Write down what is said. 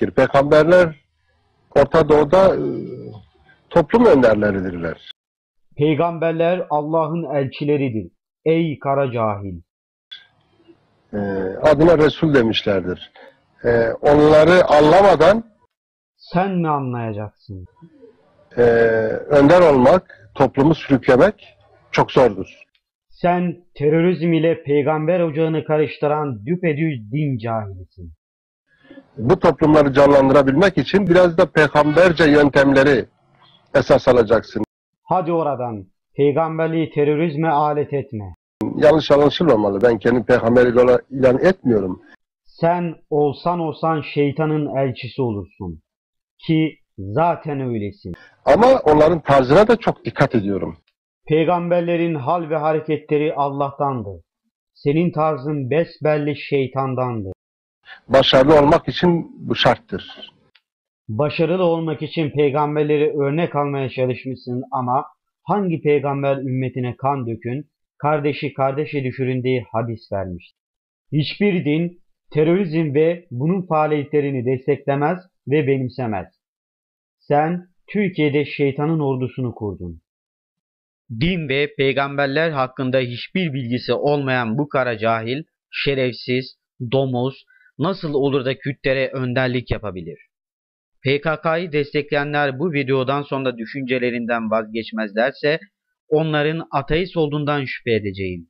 Peygamberler Orta Doğu'da e, toplum önderleridirler. Peygamberler Allah'ın elçileridir. Ey kara cahil! E, adına Resul demişlerdir. E, onları anlamadan Sen mi anlayacaksın? önder olmak, toplumu sürüklemek çok zordur. Sen terörizm ile peygamber ocağını karıştıran düpedüz din cahilisin. Bu toplumları canlandırabilmek için biraz da peygamberce yöntemleri esas alacaksın. Hadi oradan. Peygamberliği terörizme alet etme. Yanlış anlaşılmamalı. Ben kendi peygamberi ilan- ilan etmiyorum. Sen olsan olsan şeytanın elçisi olursun. Ki zaten öylesin. Ama onların tarzına da çok dikkat ediyorum. Peygamberlerin hal ve hareketleri Allah'tandır. Senin tarzın besbelli şeytandandır. Başarılı olmak için bu şarttır. Başarılı olmak için peygamberleri örnek almaya çalışmışsın ama hangi peygamber ümmetine kan dökün, kardeşi kardeşe düşürün diye hadis vermiş. Hiçbir din terörizm ve bunun faaliyetlerini desteklemez ve benimsemez. Sen Türkiye'de şeytanın ordusunu kurdun. Din ve peygamberler hakkında hiçbir bilgisi olmayan bu kara cahil, şerefsiz, domuz, nasıl olur da Kürtlere önderlik yapabilir? PKK'yı destekleyenler bu videodan sonra düşüncelerinden vazgeçmezlerse onların ateist olduğundan şüphe edeceğim.